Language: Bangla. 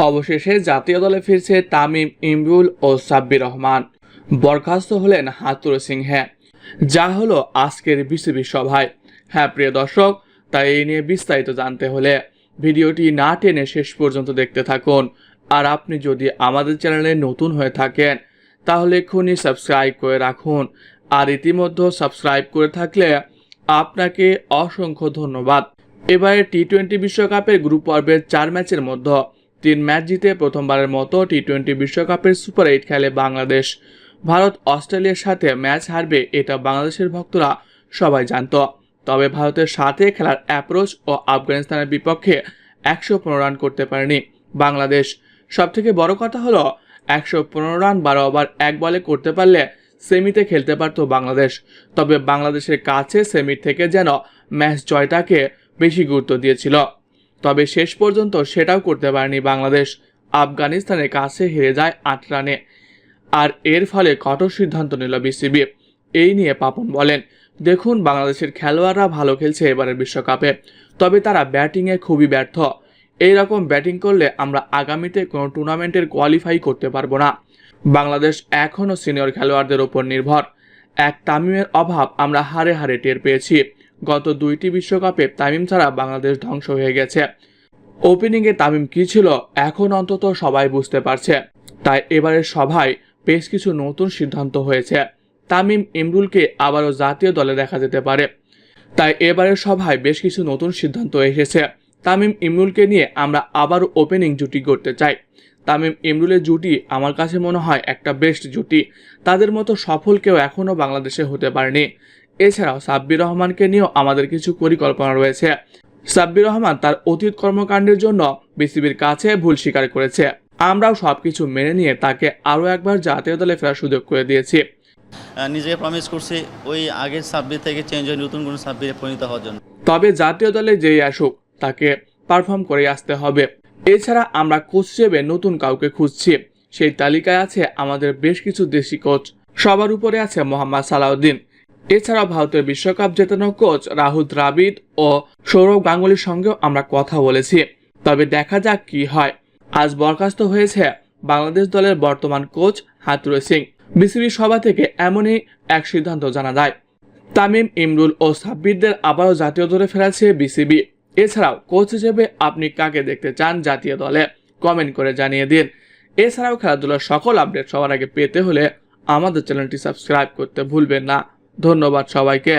অবশেষে জাতীয় দলে ফিরছে তামিম, ইমরুল ও সাব্বির রহমান। বরখাস্ত হলেন হাতুর সিংহে। যা হলো আজকের বিসিবি সভায়। হ্যাঁ প্রিয় দর্শক, তাই এই নিয়ে বিস্তারিত জানতে হলে ভিডিওটি না টেনে শেষ পর্যন্ত দেখতে থাকুন। আর আপনি যদি আমাদের চ্যানেলে নতুন হয়ে থাকেন, তাহলে এক্ষুনি সাবস্ক্রাইব করে রাখুন। আর ইতিমধ্যে সাবস্ক্রাইব করে থাকলে আপনাকে অসংখ্য ধন্যবাদ। এবারে টি টোয়েন্টি বিশ্বকাপের গ্রুপ পর্বের চার ম্যাচের মধ্যে তিন ম্যাচ জিতে প্রথমবারের মতো টি টোয়েন্টি বিশ্বকাপের সুপার এইট খেলে বাংলাদেশ। ভারত, অস্ট্রেলিয়ার সাথে ম্যাচ হারবে এটা বাংলাদেশের ভক্তরা সবাই জানত। তবে ভারতের সাথে খেলার অ্যাপ্রোচ ও আফগানিস্তানের বিপক্ষে একশো পনেরো রান করতে পারেনি বাংলাদেশ। সবথেকে বড় কথা হলো, একশো পনেরো রান বারো ওভার এক বলে করতে পারলে সেমিতে খেলতে পারতো বাংলাদেশ। তবে বাংলাদেশের কাছে সেমির থেকে যেন ম্যাচ জয়টাকে বেশি গুরুত্ব দিয়েছিল। তবে শেষ পর্যন্ত সেটাও করতে পারেনি বাংলাদেশ। আফগানিস্তানের কাছে হেরে যায় আট রানে। আর এর ফলে কঠোর সিদ্ধান্ত নিল বিসিবি। এই নিয়ে পাপন বলেন, দেখুন, বাংলাদেশের খেলোয়াড়রা ভালো খেলছে এবারের বিশ্বকাপে, তবে তারা ব্যাটিংয়ে খুবই ব্যর্থ। এই রকম ব্যাটিং করলে আমরা আগামীতে কোনো টুর্নামেন্টের কোয়ালিফাই করতে পারব না। বাংলাদেশ এখনও সিনিয়র খেলোয়াড়দের উপর নির্ভর। এক তামিমের অভাব আমরা হারে হারে টের পেয়েছি। গত দুইটি বিশ্বকাপে তামিম ছাড়া বাংলাদেশ ধ্বংস হয়ে গেছে। ওপেনিংয়ে তামিম কী ছিল, এখন অন্তত সবাই বুঝতে পারছে। তাই এবারের সভায় বেশ কিছু নতুন সিদ্ধান্ত হয়েছে। তামিম ইমরুলকে আবারও জাতীয় দলে দেখা যেতে পারে। তাই এবারের সভায় বেশ কিছু নতুন সিদ্ধান্ত এসেছে। তামিম ইমরুলকে নিয়ে আমরা আবারও ওপেনিং জুটি করতে চাই। তামিম ইমরুলের জুটি আমার কাছে মনে হয় একটা বেস্ট জুটি। তাদের মতো সফল কেউ এখনও বাংলাদেশে হতে পারেনি। এছাড়াও সাব্বির রহমানকে নিয়েও আমাদের কিছু পরিকল্পনা রয়েছে। সাব্বির রহমান তার অতীত কর্মকাণ্ডের জন্য বিসিবির কাছে ভুল স্বীকার করেছে। আমরাও সবকিছু মেনে নিয়ে তাকে আরও একবার জাতীয় দলে ফেরার সুযোগ করে দিয়েছি। নিজেকে প্রমিস করছি ওই আগের সাব্বির থেকে চেঞ্জ হয়ে নতুন কোনো সাব্বিরে পরিণত হওয়ার জন্য। তবে জাতীয় দলে যেই আসুক তাকে পারফর্ম করে আসতে হবে। এছাড়া আমরা কোচ হিসেবে নতুন কাউকে খুঁজছি। সেই তালিকায় আছে আমাদের বেশ কিছু দেশি কোচ সবার উপরে আছে মোহাম্মদ সালাউদ্দিন। এছাড়া ভারতের বিশ্বকাপ জেতানো কোচ রাহুল দ্রাবিড ও সৌরভ গাঙ্গুলির সঙ্গেও আমরা কথা বলেছি। তবে দেখা যাক কি হয়। আজ বরখাস্ত হয়েছে বাংলাদেশ দলের বর্তমান কোচ হাতুরে সিং। বিসিবি সভা থেকে এমনই এক সিদ্ধান্ত জানা যায়। তামিম ইমরুল ও সাব্বিরদের আবারও জাতীয় দলে ফেরাচ্ছে বিসিবি। এছাড়াও কোচ হিসেবে আপনি কাকে দেখতে চান জাতীয় দলে? কমেন্ট করে জানিয়ে দিন। এছাড়াও খেলাধুলার সকল আপডেট সবার আগে পেতে হলে আমাদের চ্যানেলটি সাবস্ক্রাইব করতে ভুলবেন না। ধন্যবাদ সবাইকে।